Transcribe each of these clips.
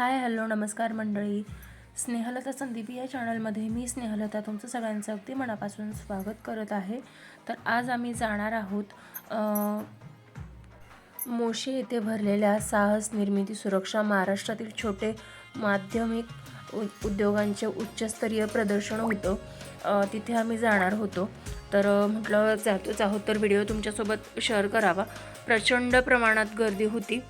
Hi hello नमस्कार मंडळी. स्नेहलता संदीप या चॅनलमध्ये मी स्नेहलता तुमचं सगळ्यांचं अगदी मनापासून स्वागत करत आहे. तर आज आम्ही जाणार आहोत मोशे येथे भरलेल्या साहस निर्मिती सुरक्षा महाराष्ट्रातील छोटे माध्यमिक उ उद्योगांचे उच्चस्तरीय प्रदर्शन होतं. तिथे आम्ही जाणार होतो. तर म्हटलं जातोच आहोत तर व्हिडिओ तुमच्यासोबत शेअर करावा. प्रचंड प्रमाणात गर्दी होती.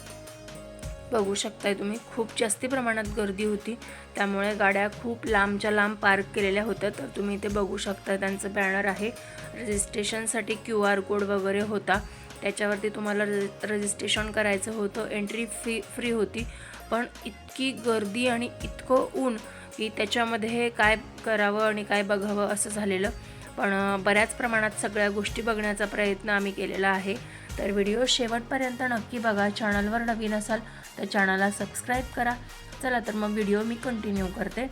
बघू शकताय तुम्ही. खूप जास्ती प्रमाणात गर्दी होती. त्यामुळे गाड्या खूप लांबच्या लांब पार्क केलेल्या होत्या. तर तुम्ही इथे बघू शकता त्यांचं बॅनर आहे. रजिस्ट्रेशनसाठी क्यू आर कोड वगैरे होता. त्याच्यावरती तुम्हाला रजि रजिस्ट्रेशन करायचं होतं. एंट्री फी फ्री होती. पण इतकी गर्दी आणि इतकं ऊन की त्याच्यामध्ये काय करावं आणि काय बघावं असं झालेलं. पण बऱ्याच प्रमाणात सगळ्या गोष्टी बघण्याचा प्रयत्न आम्ही केलेला आहे. तर व्हिडिओ शेवटपर्यंत नक्की बघा. चॅनलवर नवीन असाल तर चॅनलला सबस्क्राईब करा. चला तर मग व्हिडिओ मी कंटिन्यू करते.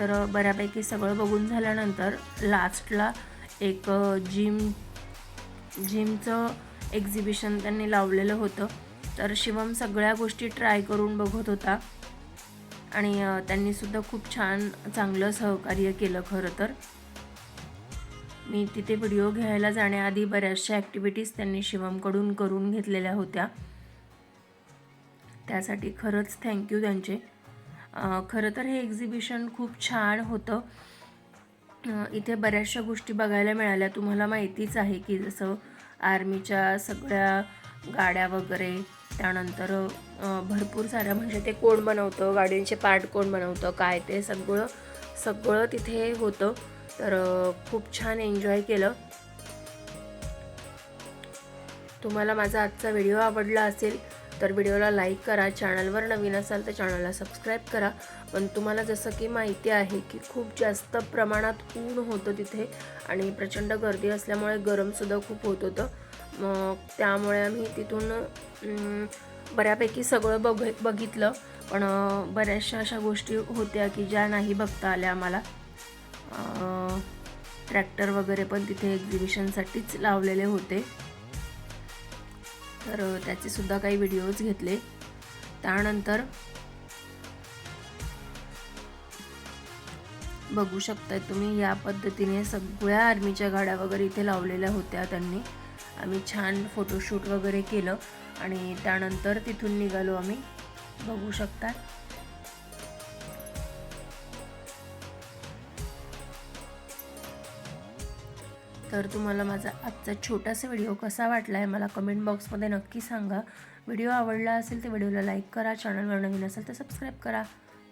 तर बऱ्यापैकी सगळं बघून झाल्यानंतर लास्टला एक जिम जिमचं एक्झिबिशन त्यांनी लावलेलं होतं. तर शिवम सगळ्या गोष्टी ट्राय करून बघत होता. आणि त्यांनीसुद्धा खूप छान चांगलं सहकार्य केलं खरं तर. मी तिथे व्हिडिओ घ्यायला जाण्याआधी बऱ्याचशा ॲक्टिव्हिटीज त्यांनी शिवमकडून करून घेतलेल्या होत्या. त्यासाठी खरंच थँक्यू त्यांचे. खरं तर हे एक्झिबिशन खूप छान होतं. इथे बऱ्याचशा गोष्टी बघायला मिळाल्या. तुम्हाला माहितीच आहे की जसं आर्मीच्या सगळ्या गाड्या वगैरे त्यानंतर भरपूर साऱ्या म्हणजे ते कोण बनवतं गाडींचे पार्ट कोण बनवतं काय ते सगळं सगळं तिथे होतं. तर खूप छान एन्जॉय केलं. तुम्हाला माझा आजचा व्हिडिओ आवडला असेल तर व्हिडिओला लाईक करा चॅनलवर नवीन असाल तर चॅनलला सबस्क्राईब करा. पण तुम्हाला जसं की माहिती आहे की खूप जास्त प्रमाणात ऊन होतं तिथे आणि प्रचंड गर्दी असल्यामुळे गरमसुद्धा खूप होत होतं. मग त्यामुळे आम्ही तिथून बऱ्यापैकी सगळं बघ बघितलं. पण बऱ्याचशा अशा गोष्टी होत्या की ज्या नाही बघता आल्या आम्हाला. ट्रॅक्टर वगैरे पण तिथे एक्झिबिशनसाठीच लावलेले होते. तर त्याचेसुद्धा त्याचे सुद्धा काही व्हिडिओज घेतले. त्यानंतर बघू शकताय तुम्ही या पद्धतीने सगळ्या आर्मीच्या गाड्या वगैरे इथे लावलेल्या होत्या त्यांनी. आम्ही छान फोटोशूट वगैरे केलं आणि त्यानंतर तिथून निघालो आम्ही. बघू शकता तर तुम्हाला माझा आजचा छोटासा व्हिडिओ कसा वाटला आहे मला कमेंट बॉक्समध्ये नक्की सांगा. व्हिडिओ आवडला असेल तर व्हिडिओला लाईक करा चॅनलवर नवीन असेल तर सबस्क्राईब करा.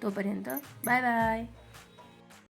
तोपर्यंत बाय बाय.